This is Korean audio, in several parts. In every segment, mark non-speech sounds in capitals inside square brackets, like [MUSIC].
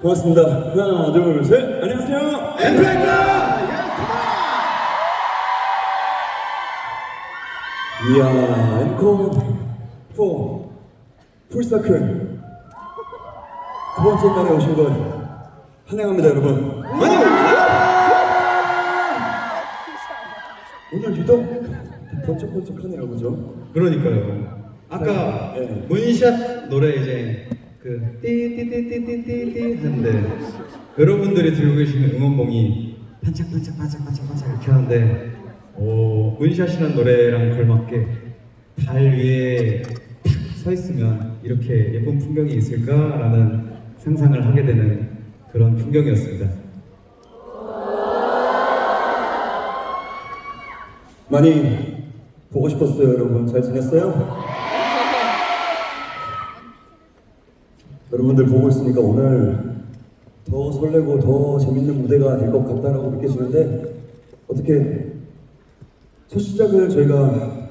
고맙습니다. 하나, 둘, 셋. 안녕하세요. 앵커입니다. 이야, 앵커 4 풀서클 두 번째 날에 오신 걸 환영합니다, 여러분. 오늘 유독 번쩍번쩍하네요, 그죠? 그러니까요. 아까 네. 문샷 노래 이제 그 띠띠띠띠띠띠띠 하는데 여러분들이 들고 계시는 응원봉이 반짝반짝 반짝반짝 반짝 이렇게 하는데 오 문샷이라는 노래랑 걸맞게 달 위에 탁서 있으면 이렇게 예쁜 풍경이 있을까라는 상상을 하게 되는 그런 풍경이었습니다. 많이 보고 싶었어요, 여러분. 잘 지냈어요? 여러분들 보고 있으니까 오늘 더 설레고 더 재밌는 무대가 될 것 같다라고 느껴지는데 어떻게 첫 시작을 저희가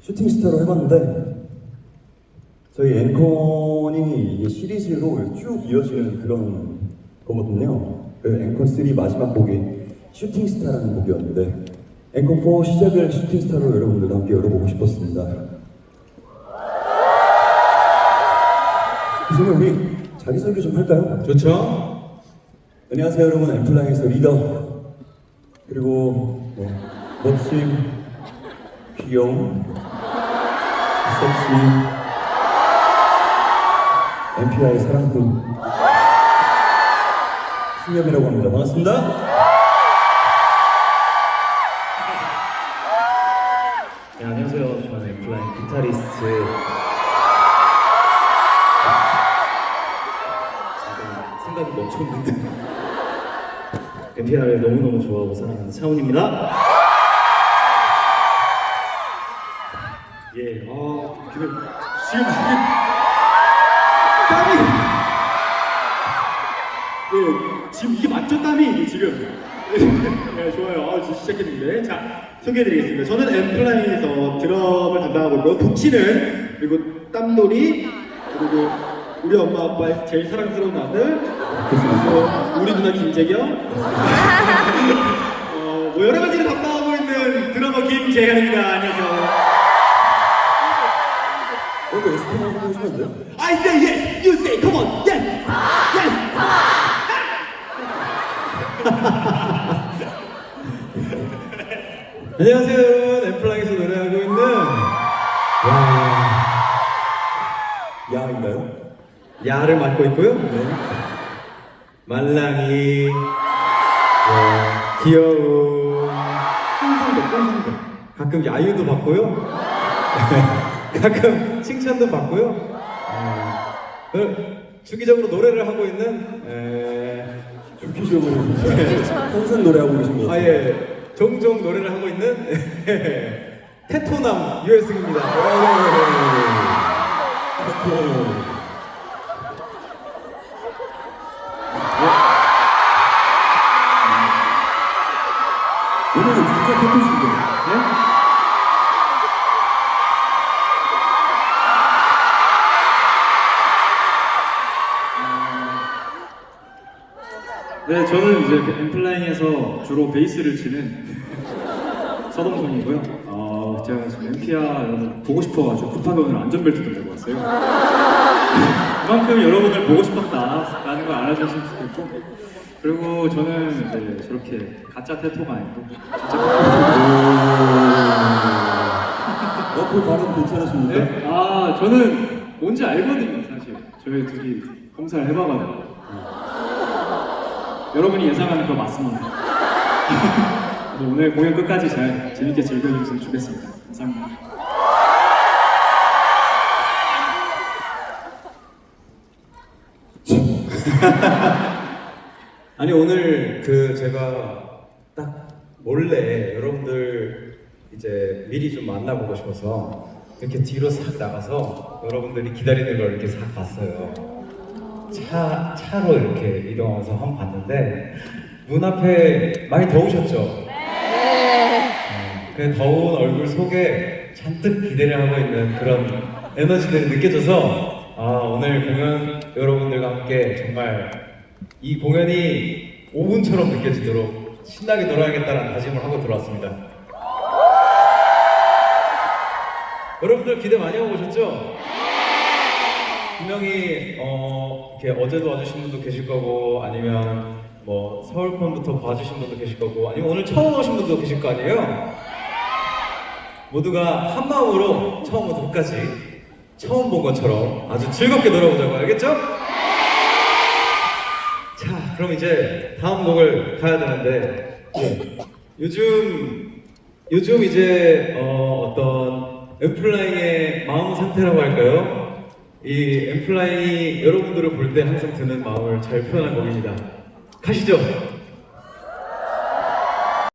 슈팅 스타로 해봤는데 저희 이게 시리즈로 쭉 이어지는 그런 거거든요. 그 앵콘 3 마지막 곡이 슈팅 스타라는 곡이었는데 앵콘 4 시작을 슈팅 스타로 여러분들과 함께 열어보고 싶었습니다. 그 전에 우리 자기소개 좀 할까요? 좋죠? 안녕하세요 여러분 엠플라잉에서 리더 그리고 뭐 멋진 귀여운 섹시 MPR의 사랑꾼 승엽이라고 합니다 반갑습니다 기타리스트. 지금 생각이 멈췄는데. MPR을 너무너무 좋아하고 사랑하는 차훈입니다. 예, 아, 지금, 지금 땀이. 네, 지금 이게 맞죠, 땀이? 지금. [LAUGHS] 네, 좋아요. 아, 지금 시작했는데. 자, 소개해드리겠습니다. 저는 엠플라잉에서 드럼을 담당하고 있고요. 북치는, 그리고 땀돌이, 그리고 우리 엄마 아빠의 제일 사랑스러운 아들, 그리고 우리 누나 김재경, [LAUGHS] 어, 뭐 여러 가지를 담당하고 있는 드러머 김재현입니다. 안녕하세요. 오늘 에스페만 하고 싶으면 안 돼요? I say yes, you say come on, yes, yes. [LAUGHS] 안녕하세요 여러분. 엠플랑에서 노래하고 있는 와. 야인가요? 야를 맡고 있고요. 네. 말랑이. 뭐, 귀여운. 꽁상도 꽁상도. 가끔 야유도 받고요. [LAUGHS] 가끔 칭찬도 받고요. 어, 그 주기적으로 노래를 하고 있는 에, 주기적으로 [LAUGHS] 항상 노래하고 계신 것 같아요. 아 예 종종 노래를 하고 있는 [LAUGHS] 테토남 유해승입니다. 오늘 진짜 태토신데 네, 저는 이제 엠플라잉에서 주로 베이스를 치는 서동성이고요. 어, 제가 지금 MPR 여러분 보고 싶어가지고 급하게 오늘 안전벨트도 메고 왔어요. 그만큼 여러분을 보고 싶었다라는 걸 알아주셨으면 좋겠고 그리고 저는 이제 저렇게 가짜 테토가 아니고 진짜 어, 그 발음 괜찮으십니까? 네? 아 저는 뭔지 알거든요 사실 저희 둘이 검사를 해봐가지고 여러분이 예상하는 거 맞습니다 뭐 오늘 공연 끝까지 잘 재밌게 즐겨주셨으면 좋겠습니다. 감사합니다. [LAUGHS] 아니 오늘 그 제가 딱 몰래 여러분들 이제 미리 좀 만나보고 싶어서 이렇게 뒤로 싹 나가서 여러분들이 기다리는 걸 이렇게 싹 봤어요. 차 차로 이렇게 이동하면서 한 번 봤는데 문 앞에 많이 더우셨죠? 네. 그 더운 얼굴 속에 잔뜩 기대를 하고 있는 그런 에너지들이 느껴져서 아 오늘 공연 여러분들과 함께 정말 이 공연이 5분처럼 느껴지도록 신나게 놀아야겠다는 다짐을 하고 들어왔습니다. 여러분들 기대 많이 하고 오셨죠? 분명히 어, 이렇게 어제도 와주신 분도 계실 거고 아니면 뭐 서울콘부터 봐주신 분도 계실 거고 아니면 오늘 처음 오신 분도 계실 거 아니에요? 모두가 한 마음으로 처음부터 끝까지 처음 본 것처럼 아주 즐겁게 놀아보자고 알겠죠? 자, 그럼 이제 다음 곡을 가야 되는데 네. 요즘 요즘 이제 어, 어떤 엠플라잉의 마음 상태라고 할까요? 이 엠플라잉이 여러분들을 볼 때 항상 드는 마음을 잘 표현한 곡입니다. 가시죠.